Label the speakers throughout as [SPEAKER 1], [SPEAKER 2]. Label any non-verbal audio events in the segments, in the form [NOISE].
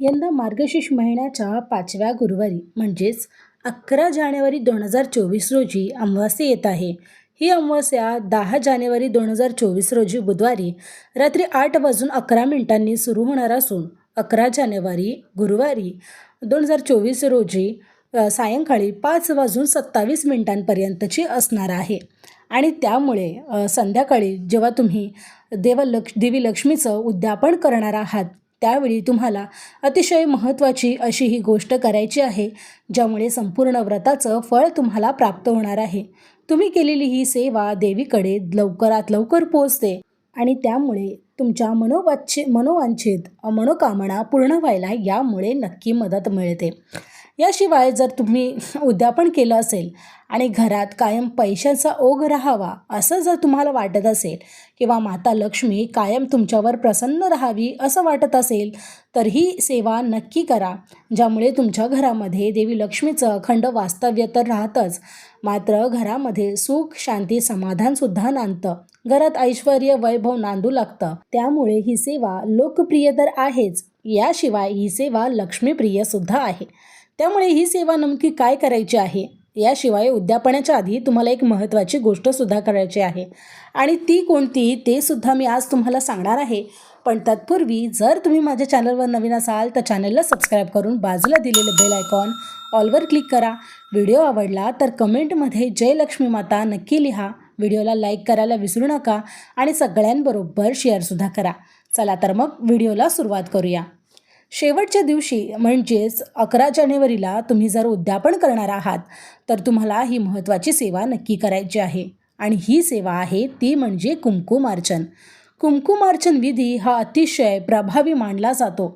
[SPEAKER 1] यंदा मार्गशीर्ष महिन्याच्या पाचव्या गुरुवारी म्हणजेच अकरा जानेवारी दोन हजार चोवीस रोजी अमावास्या येत आहे. ही अमावस्या दहा जानेवारी दोन हजार चोवीस रोजी बुधवारी रात्री आठ वाजून अकरा मिनिटांनी सुरू होणार असून अकरा जानेवारी गुरुवारी दोन हजार चोवीस रोजी सायंकाळी पाच वाजून सत्तावीस मिनिटांपर्यंतची असणार आहे. आणि त्यामुळे संध्याकाळी जेव्हा तुम्ही देवलक्ष देवी लक्ष्मीचं उद्यापन करणार आहात त्यावेळी तुम्हाला अतिशय महत्त्वाची अशी ही गोष्ट करायची आहे ज्यामुळे संपूर्ण व्रताचं फळ तुम्हाला प्राप्त होणार आहे. तुम्ही केलेली ही सेवा देवीकडे लवकरात लवकर पोचते आणि त्यामुळे तुमच्या मनोवाच्छे मनोवांछित मनोकामना पूर्ण व्हायला यामुळे नक्की मदत मिळते. याशिवाय जर तुम्ही [LAUGHS] उद्यापन केलं असेल आणि घरात कायम पैशाचा ओघ राहावा असं जर तुम्हाला वाटत असेल किंवा माता लक्ष्मी कायम तुमच्यावर प्रसन्न राहावी असं वाटत असेल तर ही सेवा नक्की करा ज्यामुळे तुमच्या घरामध्ये देवी लक्ष्मीचं अखंड वास्तव्य तर राहतंच. मात्र घरामध्ये सुख शांती समाधानसुद्धा नांदतं. घरात ऐश्वर वैभव नांदू लागतं. त्यामुळे ही सेवा लोकप्रिय तर आहेच. याशिवाय ही सेवा लक्ष्मीप्रिय सुद्धा आहे. त्यामुळे ही सेवा नेमकी काय करायची आहे? याशिवाय उद्यापनाच्या आधी तुम्हाला एक महत्त्वाची गोष्टसुद्धा करायची आहे. आणि ती कोणती ते सुद्धा मी आज तुम्हाला सांगणार आहे. पण तत्पूर्वी जर तुम्ही माझ्या चॅनलवर नवीन असाल तर चॅनलला सबस्क्राईब करून बाजूला दिलेलं बेल आयकॉन ऑलवर क्लिक करा. व्हिडिओ आवडला तर कमेंटमध्ये जय लक्ष्मी माता नक्की लिहा. व्हिडिओला लाईक करायला विसरू नका आणि सगळ्यांबरोबर शेअरसुद्धा करा. चला तर मग व्हिडिओला सुरुवात करूया. शेवटच्या दिवशी म्हणजेच अकरा जानेवारीला तुम्ही जर उद्यापन करणार आहात तर तुम्हाला ही महत्त्वाची सेवा नक्की करायची आहे. आणि ही सेवा आहे ती म्हणजे कुंकुमार्चन कुंकुमार्चन विधी हा अतिशय प्रभावी मानला जातो.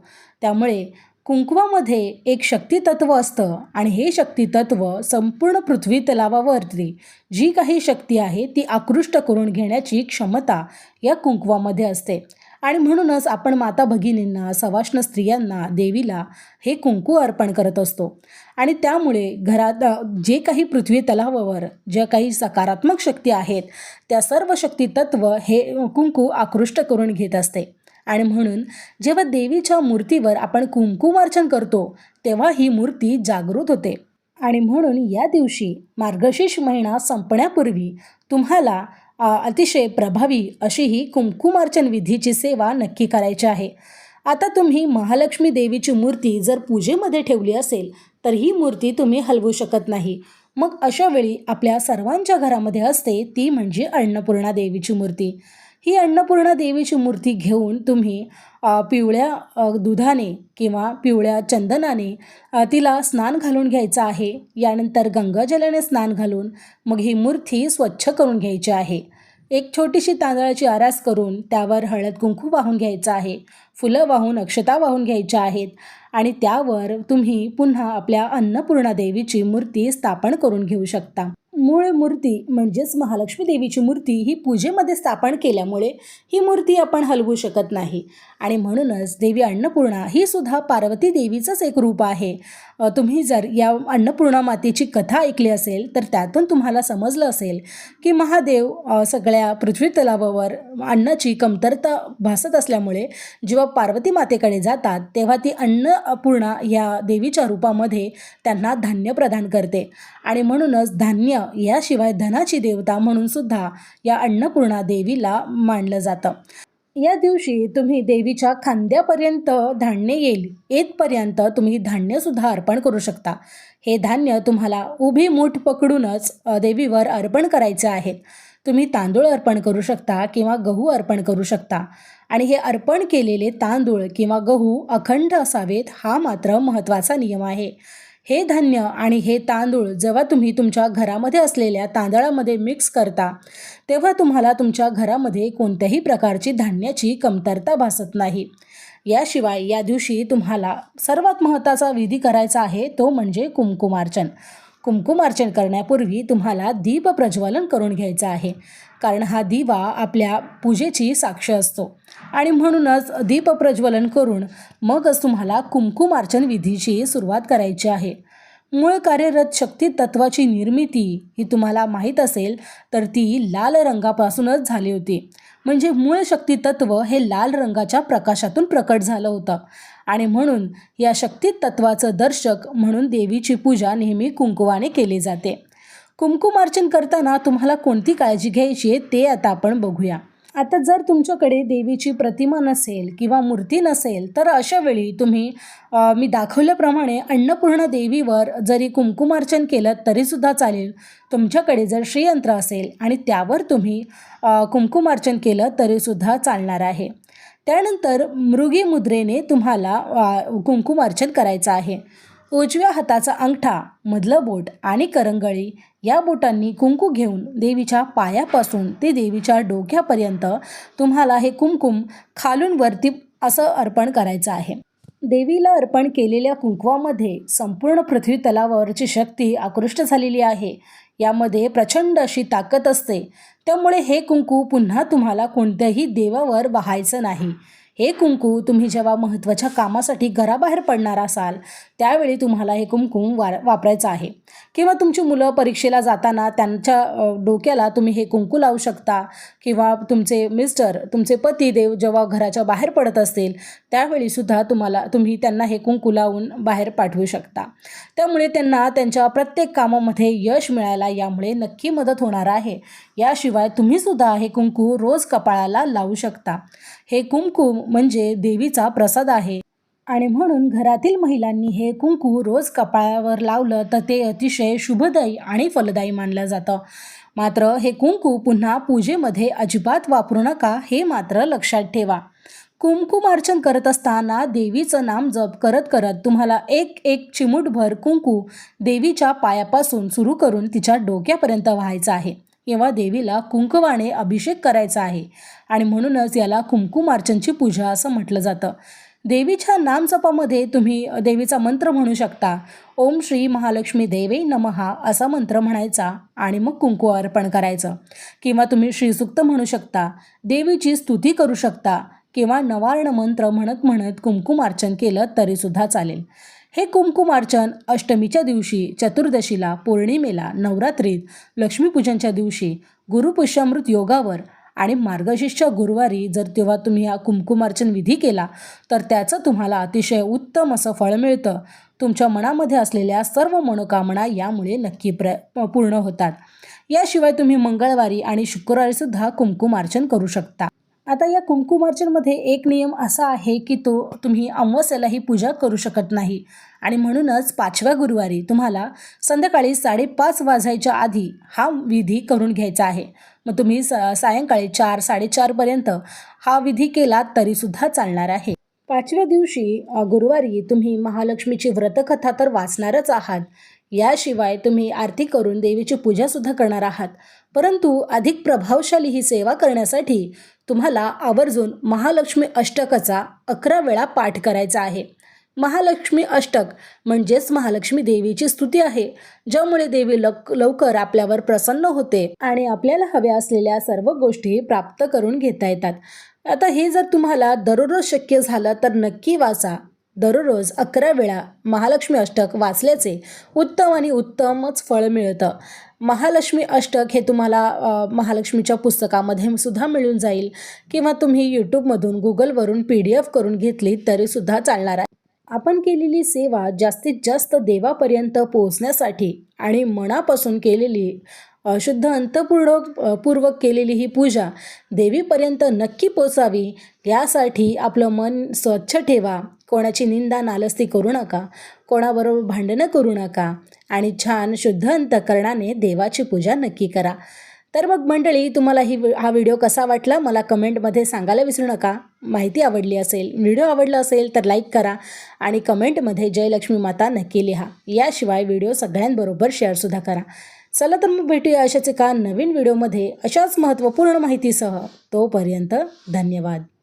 [SPEAKER 1] त्यामुळे कुंकवामध्ये एक शक्तितत्व असतं आणि हे शक्तितत्व संपूर्ण पृथ्वी तलावावरती जी काही शक्ती आहे ती आकृष्ट करून घेण्याची क्षमता या कुंकवामध्ये असते. आणि म्हणूनच आपण माता भगिनींना सवाष्ण स्त्रियांना देवीला हे कुंकू अर्पण करत असतो. आणि त्यामुळे घरात जे काही पृथ्वी तलावावर ज्या काही सकारात्मक शक्ती आहेत त्या सर्व शक्ती तत्व हे कुंकू आकृष्ट करून घेत असते. आणि म्हणून जेव्हा देवीच्या मूर्तीवर आपण कुंकुमार्चन करतो तेव्हा ही मूर्ती जागृत होते. आणि म्हणून या दिवशी मार्गशीर्ष महिना संपण्यापूर्वी तुम्हाला अतिशय प्रभावी अशी ही कुंकुमार्चन विधीची सेवा नक्की करायची आहे. आता तुम्ही महालक्ष्मी देवीची मूर्ती जर पूजेमध्ये ठेवली असेल तर ही मूर्ती तुम्ही हलवू शकत नाही. मग अशा वेळी आपल्या सर्वांच्या घरामध्ये असते ती म्हणजे अन्नपूर्णा देवीची मूर्ती. ही अन्नपूर्णा देवीची मूर्ती घेऊन तुम्ही पिवळ्या दुधाने किंवा पिवळ्या चंदनाने तिला स्नान घालून घ्यायचं आहे. यानंतर गंगाजलाने स्नान घालून मग ही मूर्ती स्वच्छ करून घ्यायची आहे. एक छोटीशी तांदळाची आरास करून त्यावर हळद कुंकू वाहून घ्यायचं आहे. फुलं वाहून अक्षता वाहून घ्यायच्या आहेत. आणि त्यावर तुम्ही पुन्हा आपल्या अन्नपूर्णा देवीची मूर्ती स्थापन करून घेऊ शकता. मूळ मूर्ती म्हणजेच महालक्ष्मी देवीची मूर्ती ही पूजेमध्ये स्थापन केल्यामुळे ही मूर्ती आपण हलवू शकत नाही. आणि म्हणूनच देवी अन्नपूर्णा ही सुद्धा पार्वती देवीचंच एक रूप आहे. तुम्ही जर या अन्नपूर्णा मातेची कथा ऐकली असेल तर त्यातून तुम्हाला समजलं असेल की महादेव सगळ्या पृथ्वी तलावावर अन्नाची कमतरता भासत असल्यामुळे जेव्हा पार्वती मातेकडे जातात तेव्हा ती अन्नपूर्णा या देवीच्या रूपामध्ये त्यांना धान्य प्रदान करते. आणि म्हणूनच धान्य याशिवाय धनाची देवता म्हणून सुद्धा या अन्नपूर्णा देवीला मानलं जातं. या दिवशी तुम्ही देवीच्या खांद्यापर्यंत धान्य येईल. येतपर्यंत तुम्ही धान्यसुद्धा अर्पण करू शकता. हे धान्य तुम्हाला उभी मूठ पकडूनच देवीवर अर्पण करायचे आहेत तुम्ही तांदूळ अर्पण करू शकता किंवा गहू अर्पण करू शकता. आणि हे अर्पण केलेले तांदूळ किंवा गहू अखंड असावेत हा मात्र महत्त्वाचा नियम आहे. हे धान्य आणि हे तांदूळ जेव्हा तुम्ही तुमच्या घरामध्ये असलेल्या तांदळामध्ये मिक्स करता तेव्हा तुम्हाला तुमच्या घरामध्ये कोणत्याही प्रकारची धान्याची कमतरता भासत नाही. याशिवाय या दिवशी तुम्हाला सर्वात महत्त्वाचा विधी करायचा आहे तो म्हणजे कुंकुमार्चन कुंकुमार्चन करण्यापूर्वी तुम्हाला दीप प्रज्वलन करून घ्यायचं आहे. कारण हा दिवा आपल्या पूजेची साक्ष असतो. आणि म्हणूनच दीप प्रज्वलन करून मगच तुम्हाला कुंकुमार्चन विधीची सुरुवात करायची आहे. मूळ कार्यरत शक्ती तत्वाची निर्मिती ही तुम्हाला माहीत असेल तर ती लाल रंगापासूनच झाली होती. म्हणजे मूळ शक्ती तत्व हे लाल रंगाच्या प्रकाशातून प्रकट झालं होतं. आणि म्हणून या शक्ती तत्वाचं दर्शक म्हणून देवीची पूजा नेहमी कुंकुवाने केली जाते. कुंकुमार्चन करताना तुम्हाला कोणती काळजी घ्यायची आहे ते आता आपण बघूया. आता जर तुमच्याकडे देवीची प्रतिमा नसेल किंवा मूर्ती नसेल तर अशा वेळी तुम्ही मी दाखवल्याप्रमाणे अन्नपूर्णा देवीवर जरी कुंकुमार्चन केलं तरीसुद्धा चालेल. तुमच्याकडे जर श्रीयंत्र असेल आणि त्यावर तुम्ही कुंकुमार्चन केलं तरीसुद्धा चालणार आहे. त्यानंतर मृगी मुद्रेने तुम्हाला कुंकुम कुंकुमार्चन करायचं आहे. उजव्या हाताचा अंगठा मधलं बोट आणि करंगळी या बोटांनी कुंकू घेऊन देवीच्या पायापासून ते देवीच्या डोक्यापर्यंत तुम्हाला हे कुंकुम खालून वरती असं अर्पण करायचं आहे. देवीला अर्पण केलेल्या कुंकवामध्ये संपूर्ण पृथ्वी तलावरची शक्ती आकृष्ट झालेली आहे. यामध्ये प्रचंड अशी ताकद असते. त्यामुळे हे कुंकू पुन्हा तुम्हाला कोणत्याही देवावर वाहायचं नाही. हे कुंकू तुम्ही जेव्हा महत्त्वाच्या कामासाठी घराबाहेर पडणार असाल त्यावेळी तुम्हाला हे कुंकू वा वापरायचं आहे. किंवा तुमची मुलं परीक्षेला जाताना त्यांच्या डोक्याला तुम्ही हे कुंकू लावू शकता. किंवा तुमचे मिस्टर तुमचे पती देव जेव्हा घराच्या बाहेर पडत असतील त्यावेळीसुद्धा तुम्हाला तुम्ही त्यांना हे कुंकू लावून बाहेर पाठवू शकता. त्यामुळे त्यांना त्यांच्या प्रत्येक कामामध्ये यश मिळायला यामुळे नक्की मदत होणार आहे. याशिवाय तुम्हीसुद्धा हे कुंकू रोज कपाळाला लावू शकता. हे कुंकू म्हणजे देवीचा प्रसाद आहे. आणि म्हणून घरातील महिलांनी हे कुंकू रोज कपाळावर लावलं तर ते अतिशय शुभदायी आणि फलदायी मानलं जातं. मात्र हे कुंकू पुन्हा पूजेमध्ये अजिबात वापरू नका हे मात्र लक्षात ठेवा. कुंकुमार्चन करत असताना देवीचं नाम जप करत करत तुम्हाला एक एक चिमूटभर कुंकू देवीच्या पायापासून सुरू करून तिच्या डोक्यापर्यंत व्हायचं आहे. किंवा देवीला कुंकवाने अभिषेक करायचा आहे. आणि म्हणूनच याला कुंकुमार्चनची पूजा असं म्हटलं जातं. देवीच्या नामजपामध्ये तुम्ही देवीचा मंत्र म्हणू शकता. ओम श्री महालक्ष्मी देवे नमहा असा मंत्र म्हणायचा आणि मग कुंकू अर्पण करायचं. किंवा तुम्ही श्रीसुक्त म्हणू शकता. देवीची स्तुती करू शकता. किंवा नवार्ण मंत्र म्हणत म्हणत कुंकुमार्चन केलं तरीसुद्धा चालेल. हे कुंकुमार्चन अष्टमीच्या दिवशी चतुर्दशीला पौर्णिमेला नवरात्रीत लक्ष्मीपूजनच्या दिवशी गुरुपुष्यामृत योगावर आणि मार्गशीर्षच्या गुरुवारी जर तेव्हा तुम्ही हा कुंकुमार्चन विधी केला तर त्याचं तुम्हाला अतिशय उत्तम असं फळ मिळतं. तुमच्या मनामध्ये असलेल्या सर्व मनोकामना यामुळे नक्की प्र पूर्ण होतात. याशिवाय तुम्ही मंगळवारी आणि शुक्रवारीसुद्धा कुंकुमार्चन करू शकता. आता या कुंकुमार्चनमध्ये एक नियम असा आहे की तो तुम्ही अमावस्याला ही पूजा करू शकत नाही. आणि म्हणूनच पाचव्या गुरुवारी तुम्हाला संध्याकाळी साडेपाच वाजायच्या आधी हा विधी करून घ्यायचा आहे. मग तुम्ही स सायंकाळी चार साडेचारपर्यंत हा विधी केला तरीसुद्धा चालणार आहे. पाचव्या दिवशी गुरुवारी तुम्ही महालक्ष्मीची व्रतकथा तर वाचणारच आहात. याशिवाय तुम्ही आरती करून देवीची पूजासुद्धा करणार आहात. परंतु अधिक प्रभावशाली ही सेवा करण्यासाठी तुम्हाला आवर्जून महालक्ष्मी अष्टकाचा अकरा वेळा पाठ करायचा आहे. महालक्ष्मी अष्टक म्हणजेच महालक्ष्मी देवीची स्तुती आहे ज्यामुळे देवी लक लवकर आपल्यावर प्रसन्न होते आणि आपल्याला हव्या असलेल्या सर्व गोष्टी प्राप्त करून घेता येतात. आता हे जर तुम्हाला दररोज शक्य झालं तर नक्की वाचा. दररोज अकरा वेळा महालक्ष्मी अष्टक वाचल्याचे उत्तम आणि उत्तमच फळ मिळतं. महालक्ष्मी अष्टक हे तुम्हाला महालक्ष्मीच्या पुस्तकामध्ये सुद्धा मिळून जाईल किंवा तुम्ही यूट्यूबमधून गुगलवरून पी डी एफ करून घेतली तरीसुद्धा चालणार आहे. आपण केलेली सेवा जास्तीत जास्त देवापर्यंत पोहोचण्यासाठी आणि मनापासून केलेली शुद्ध अंतपूर्वक पूर्वक केलेली ही पूजा देवीपर्यंत नक्की पोचावी यासाठी आपलं मन स्वच्छ ठेवा. कोणाची निंदा नालस्ती करू नका कोणाबरोबर भांडणं करू नका आणि छान शुद्ध अंतकरणाने देवाची पूजा नक्की करा. तर मग मंडळी तुम्हाला ही हा व्हिडिओ कसा वाटला मला कमेंटमध्ये सांगायला विसरू नका. माहिती आवडली असेल व्हिडिओ आवडला असेल तर लाईक करा आणि कमेंटमध्ये जयलक्ष्मी माता नक्की लिहा. याशिवाय व्हिडिओ सगळ्यांबरोबर शेअरसुद्धा करा. चला तर मग भेटूया अशाच एका नवीन व्हिडिओमध्ये अशाच महत्त्वपूर्ण माहितीसह. तोपर्यंत धन्यवाद.